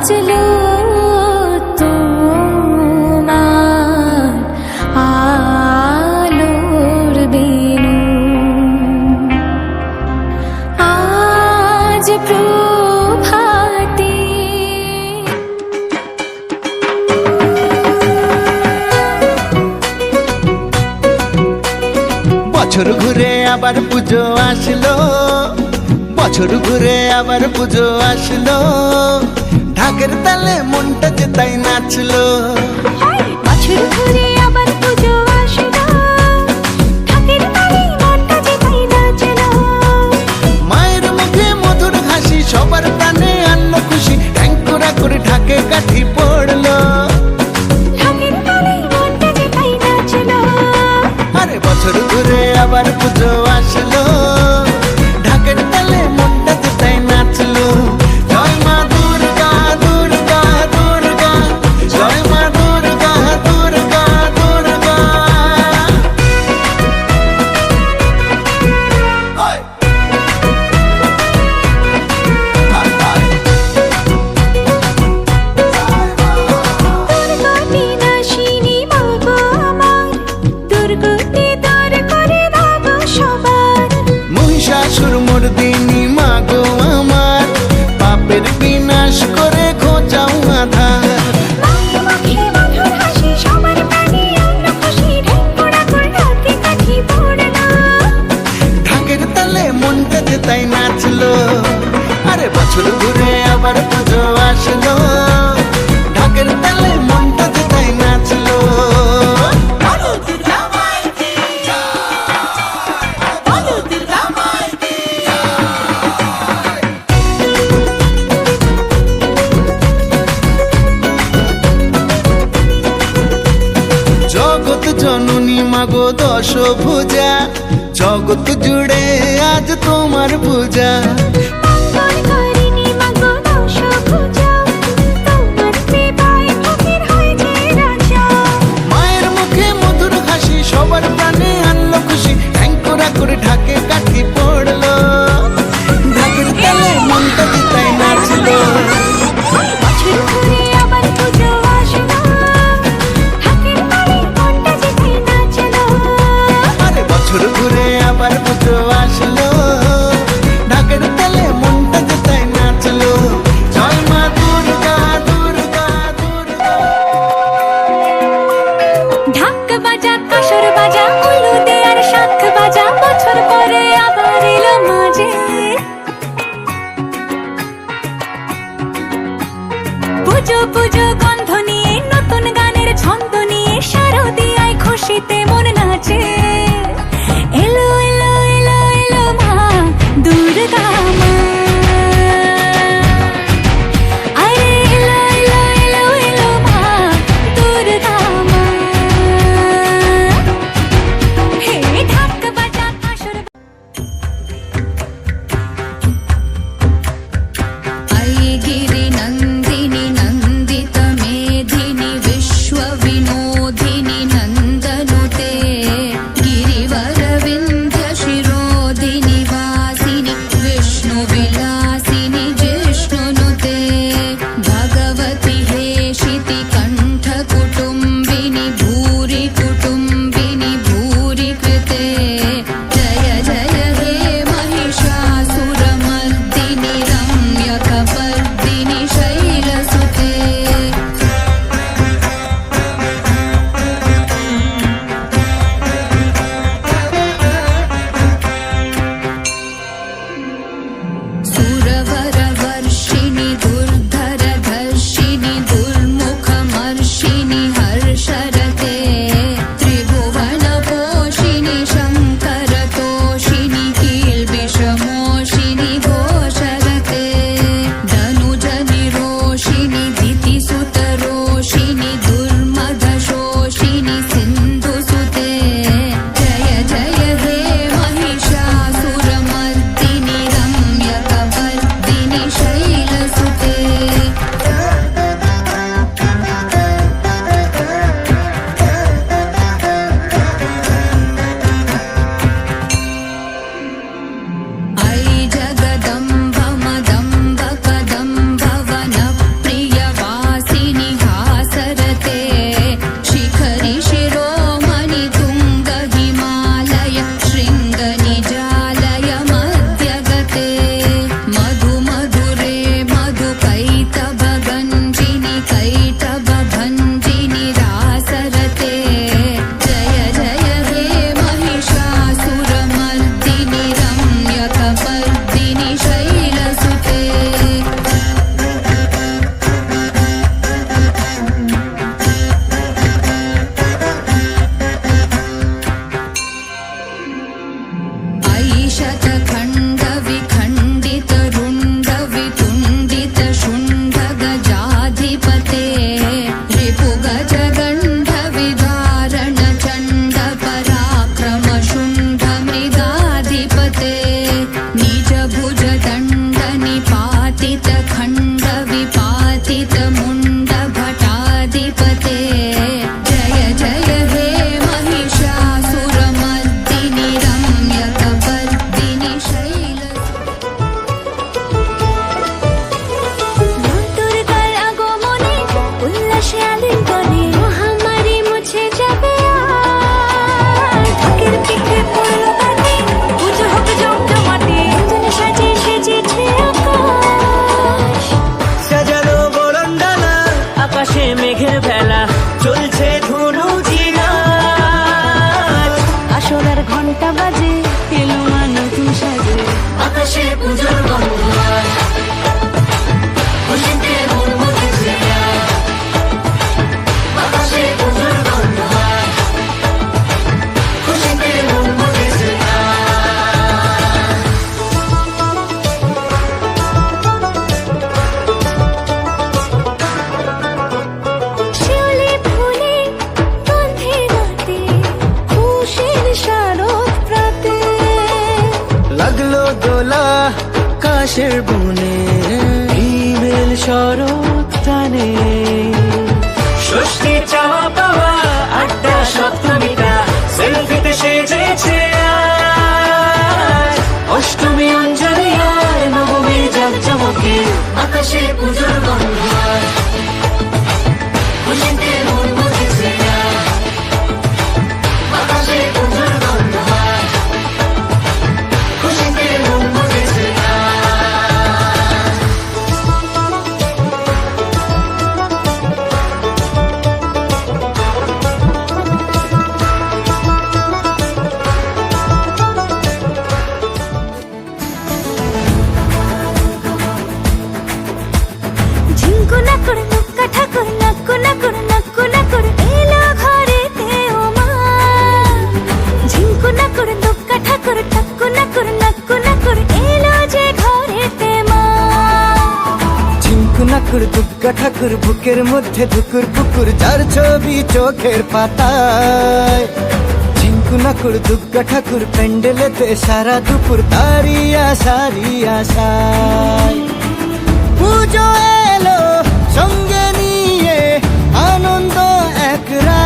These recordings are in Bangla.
বাঁচলো তোমার আলোর দিন। আজ প্রভাতী বছর ঘুরে আবার পুজো আসলো। বছর ঘুরে আবার পুজো আসলো। আগের তালে মনটা যে তাই নাচলো। বছর ঘুরে আমার পুজো আসলো তাই নাচলো জগৎ জননী মাগো দশ পূজা জগৎ জুড়ে আজ তোমার পূজা। जाने ঠাকুর দুর্গা ঠাকুর বুকের মধ্যে ঢুকুর পুকুর, যার ছবি চোখের পাতায়। চিঙ্কু নাকুর দুর্গা ঠাকুর প্যান্ডেলেতে সারা দুপুর দাঁড়িয়া, সারিয়া আশায়। পুজো এলো সঙ্গে নিয়ে, আনন্দ একরা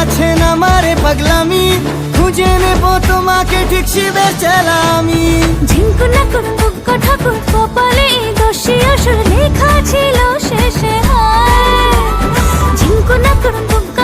আছেন আমার পাগলামি। খুঁজে নেব তোমাকে, ঠিক শিবের চালা আমি না নাকুর পুক্ক ঠাকুর, কপালে দোষী আসর লেখা ছিল শেষে। হায়। ঝিঙ্কু নাকুর পুক্ক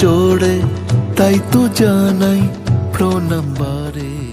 জোড়ে তাই তো জানাই প্রণাম